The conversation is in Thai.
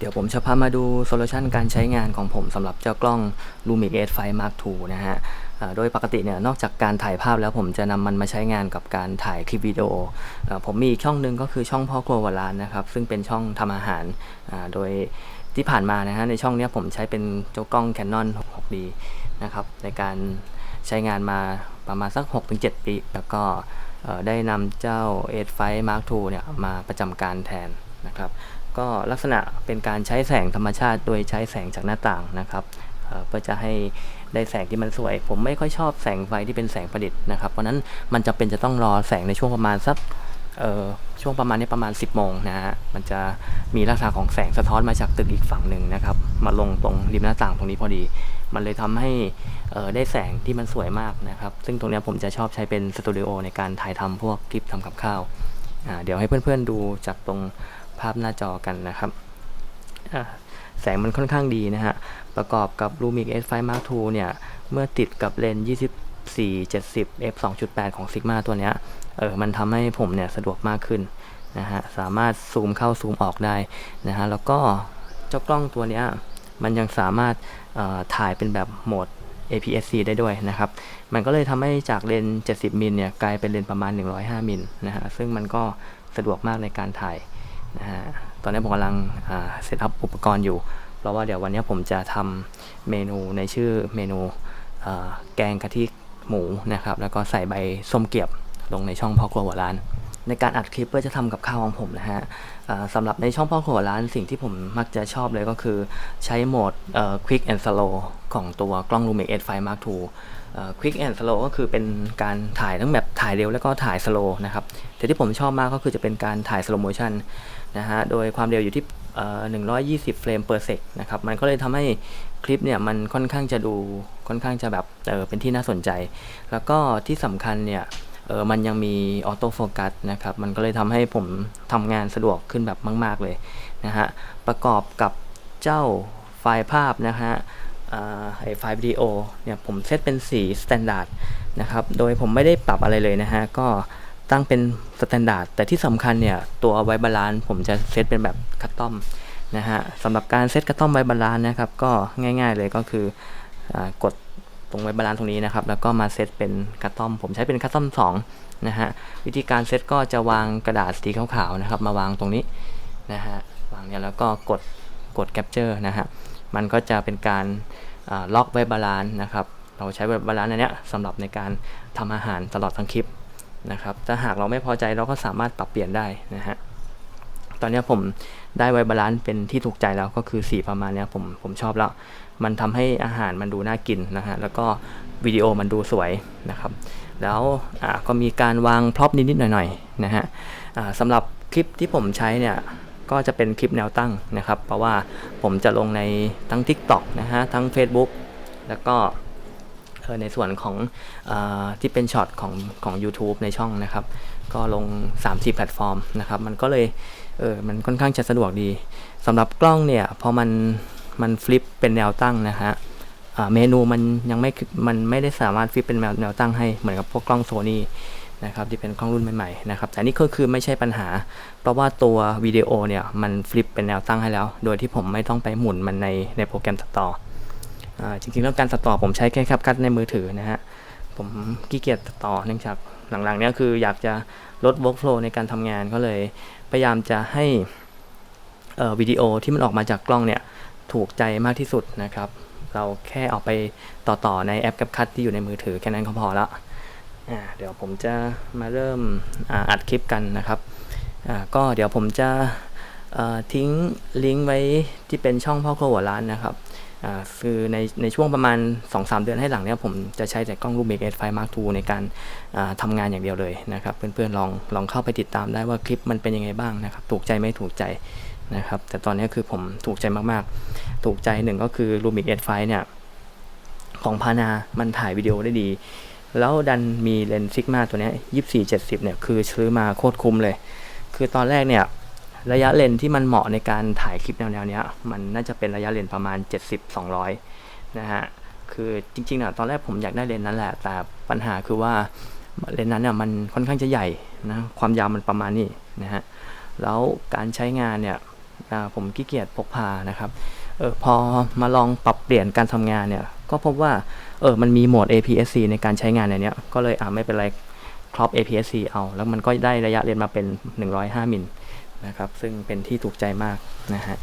เดี๋ยวผมจะพามาดูโซลูชันการใช้งานของผมสำหรับเจ้ากล้อง Lumix 8 Mark II นะฮะโดยปกติเนี่ยนอกจากการถ่ายภาพแล้วผมจะนำมันมาใช้งานกับการถ่ายคลิปวิดีโออผมมีอีกช่องหนึ่งก็คือช่องพ่อครัววลานนะครับ ซึ่งเป็นช่องทำอาหารโดยที่ผ่านมานะฮะในช่องนี้ผมใช้เป็นเจ้ากล้อง Canon 6D นะครับในการใช้งานมาประมาณสัก 6-7 ปี แล้วก็ได้นำเจ้า8 Mark II เนี่ยมาประจำการแทนนะครับ ก็ลักษณะเป็นการใช้แสงธรรมชาติ โดยใช้แสงจากหน้าต่างนะครับเพื่อจะให้ได้แสงที่มันสวย ผมไม่ค่อยชอบแสงไฟที่เป็นแสงประดิษฐ์นะครับเพราะนั้นมันจะเป็นจะต้องรอแสงในช่วงประมาณสักช่วงประมาณนี้ประมาณ 10โมงนะฮะมันจะมีลักษณะของแสงสะท้อนมาจากตึกอีกฝั่งหนึ่งนะครับ มาลงตรงริมหน้าต่างตรงนี้พอดี มันเลยทำให้ได้แสงที่มันสวยมากนะครับ ซึ่งตรงนี้ผมจะชอบใช้เป็นสตูดิโอในการถ่ายทำพวกคลิปทำกับข้าวเดี๋ยวให้เพื่อนๆดูจากตรง ภาพหน้าจอกันนะครับแสงมันค่อนข้างดีนะฮะ ประกอบกับ Lumix S5 Mark II เนี่ย เมื่อติดกับเลนส์24 70 f 2.8 ของ Sigma ตัวเนี้ย เออ มันทำให้ผมเนี่ยสะดวกมากขึ้นนะฮะ สามารถซูมเข้าซูมออกได้นะฮะ แล้วก็เจ้ากล้องตัวเนี้ย มันยังสามารถออถ่ายเป็นแบบโหมด APS-C ได้ด้วยนะครับ มันก็เลยทำให้จากเลนส์70 มิลเนี่ย กลายเป็นเลนส์ประมาณ 105 มิลนะฮะ ซึ่งมันก็สะดวกมากในการถ่าย นะฮะตอนนี้ผมกำลังเซตอัพอุปกรณ์อยู่ เพราะว่าเดี๋ยววันนี้ผมจะทำเมนูในชื่อเมนูแกงกะทิหมูนะครับ แล้วก็ใส่ใบส้มเกียบลงในช่องพ่อครัวหัวร้าน ในการอัดคลิปเพื่อจะทำกับข้าวของผมนะฮะสำหรับในช่องพ่อครัวหัวร้านสิ่งที่ผมมักจะชอบเลยก็คือใช้โหมด Quick and Slow ของตัวกล้อง Lumix S5 Mark II Quick and Slow ก็คือเป็นการถ่ายทั้งแบบถ่ายเร็วแล้วก็ถ่าย slow นะครับแต่ที่ผมชอบมากก็คือจะเป็นการถ่าย slow motion น นะฮะ โดยความเร็วอยู่ที่ 120 เฟรม per sec นะครับ มันก็เลยทำให้คลิปเนี่ยมันค่อนข้างจะดูค่อนข้างจะแบบเออเป็นที่น่าสนใจ แล้วก็ที่สำคัญเนี่ยเออมันยังมีออโต้โฟกัสนะครับ มันก็เลยทำให้ผมทำงานสะดวกขึ้นแบบมาก ๆ เลยนะฮะ ประกอบกับเจ้าไฟล์ภาพนะฮะอ่าไอไฟล์วิดีโอเนี่ยผมเซตเป็นสีสแตนดาร์ดนะครับ โดยผมไม่ได้ปรับอะไรเลยนะฮะ ก็ ตั้งเป็นสแตนดาร์ดแต่ที่สำคัญเนี่ย ตัวไวบาลานซ์ผมจะเซตเป็นแบบคัตตอมนะฮะสำหรับการเซตคัตตอมไวบาลานซ์นะครับ ก็ง่าย ๆเลยก็คืออกดตรงไวบาลานซ์ตรงนี้นะครับ แล้วก็มาเซตเป็นคัตตอม ผมใช้เป็นคัตตอม2นะฮะ วิธีการเซตก็จะวางกระดาษสีขาวๆนะครับ มาวางตรงนี้นะฮะ วางเนี่ยแล้วก็กดกดแคปเจอร์นะฮะ มันก็จะเป็นการล็อกไว้บาลานซ์นะครับ เราใช้ไว้บาลานซ์อันเนี้ยสำหรับในการทำอาหารตลอดทั้งคลิป นะครับถ้าหากเราไม่พอใจเราก็สามารถปรับเปลี่ยนได้นะฮะตอนนี้ผมได้ไวบาลานซ์เป็นที่ถูกใจแล้วก็คือสีประมาณนี้ผมผมชอบแล้ว มันทำให้อาหารมันดูน่ากินนะฮะแล้วก็วิดีโอมันดูสวยนะครับ แล้วก็มีการวางพร็อพนิดๆหน่อยๆนะฮะสำหรับคลิปที่ผมใช้เนี่ยก็จะเป็นคลิปแนวตั้งนะครับ เพราะว่าผมจะลงในทั้ง TikTok นะฮะทั้ง Facebook แล้วก็ ในส่วนของอที่เป็นช็อตของของ YouTube ในช่องนะครับ ก็ลง3-4แพลตฟอร์มนะครับ มันก็เลยเออมันค่อนข้างจะสะดวกดีสำหรับกล้องเนี่ยพอมันมันฟลิปเป็นแนวตั้งนะฮะเมนูมันยังไม่ มันไม่ได้สามารถฟลิปเป็นแนวแนวตั้งให้เหมือนกับพวกกล้องโซนี่นะครับที่เป็นกล้องรุ่นใหม่ๆนะครับแต่นี่ก็คือไม่ใช่ปัญหา เพราะว่าตัววิดีโอเนี่ยมันฟลิปเป็นแนวตั้งให้แล้ว โดยที่ผมไม่ต้องไปหมุนมันในในโปรแกรมตัดต่อ จริงๆแล้วการตัดต่อผมใช้แค่แคปคัทในมือถือนะฮะ ผมขี้เกียจตัดต่อเนื่องจากหลังๆเนี้ยคืออยากจะลด workflow ในการทำงานก็เลย พยายามจะให้วิดีโอที่มันออกมาจากกล้องเนี่ยถูกใจมากที่สุดนะครับ เราแค่เอาไปต่อต่อในแอป CapCut ที่อยู่ในมือถือแค่นั้นก็พอละเดี๋ยวผมจะมาเริ่มออัดคลิปกันนะครับ ก็เดี๋ยวผมจะทิ้งลิงก์ไว้ที่เป็นช่องพ่อครัวหัวร้านนะครับ คือในในช่วงประมาณ 2-3 เดือนให้หลังเนี่ยผมจะใช้แต่กล้อง Lumix S5 Mark II ในการาทำงานอย่างเดียวเลยนะครับ เพื่อนๆลองลองเข้าไปติดตามได้ว่าคลิปมันเป็นยังไงบ้างนะครับ ถูกใจไม่ถูกใจนะครับ แต่ตอนนี้คือผมถูกใจมากๆ ถูกใจหนึ่งก็คือ Lumix S5 เนี่ยของพานา มันถ่ายวิดีโอได้ดี แล้วดันมีเลนส์ซิกมาตัวนี้ย24 70เนี่ย คือซื้อมาโคตรคุ้มเลย คือตอนแรกเนี่ย ระยะเลนที่มันเหมาะในการถ่ายคลิปแนวๆนี้มันน่าจะเป็นระยะเลนประมาณ 70-200 นะฮะ คือจริงๆนะตอนแรกผมอยากได้เลนนั้นแหละ แต่ปัญหาคือว่าเลนนั้นเนี่ยมันค่อนข้างจะใหญ่นะ ความยาวมันประมาณนี้นะฮะ แล้วการใช้งานเนี่ยผมขี้เกียจพกพานะครับเออพอมาลองปรับเปลี่ยนการทำงานเนี่ย ก็พบว่าเออมันมีโหมด APS-C ในการใช้งานในนี้ก็เลยอ่าไม่เป็นไรครอบ APS-C เอา แล้วมันก็ได้ระยะเลนมาเป็น 105 มิล นะครับ ซึ่งเป็นที่ถูกใจมากนะฮะ